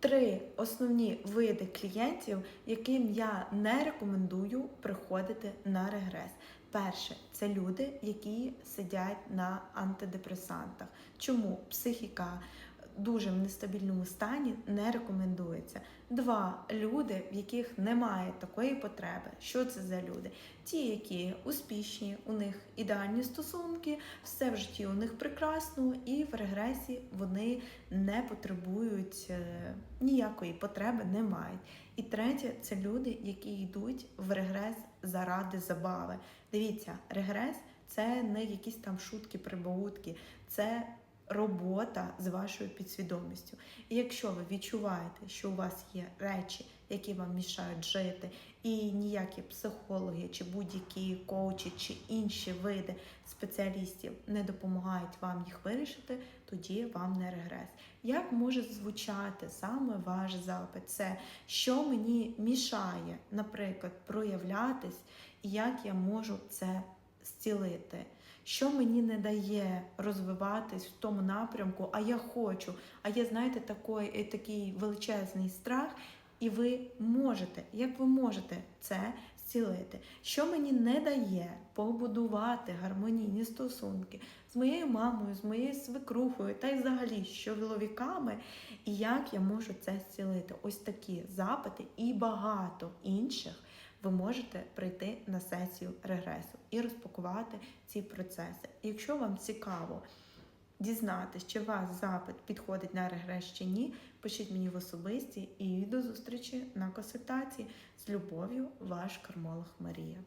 три основні види клієнтів, яким я не рекомендую приходити на регрес. Перше це люди, які сидять на антидепресантах. Чому психіка дуже в нестабільному стані не рекомендується? Два люди, в яких немає такої потреби. Що це за люди? Ті, які успішні, у них ідеальні стосунки, все в житті у них прекрасно, і в регресі вони не потребують е, ніякої потреби, не мають. І третє це люди, які йдуть в регрес заради забави. Дивіться, регрес це не якісь там шутки, прибаутки, це робота з вашою підсвідомістю. І якщо ви відчуваєте, що у вас є речі, які вам мішають жити, і ніякі психологи чи будь-які коучі чи інші види спеціалістів не допомагають вам їх вирішити, тоді вам не регрес. Як може звучати саме ваш запит? Це що мені мішає, наприклад, проявлятись, і як я можу це зцілити? Що мені не дає розвиватись в тому напрямку, а я хочу. А є, знаєте, такий, такий величезний страх, і ви можете, як ви можете це зцілити? Що мені не дає побудувати гармонійні стосунки з моєю мамою, з моєю свекрухою, та й взагалі з чоловіками, і як я можу це зцілити? Ось такі запити і багато інших ви можете прийти на сесію регресу і розпакувати ці процеси. Якщо вам цікаво дізнатися, чи ваш запит підходить на регрес чи ні, пишіть мені в особисті і до зустрічі на консультації з любов'ю, ваш кармолог Марія.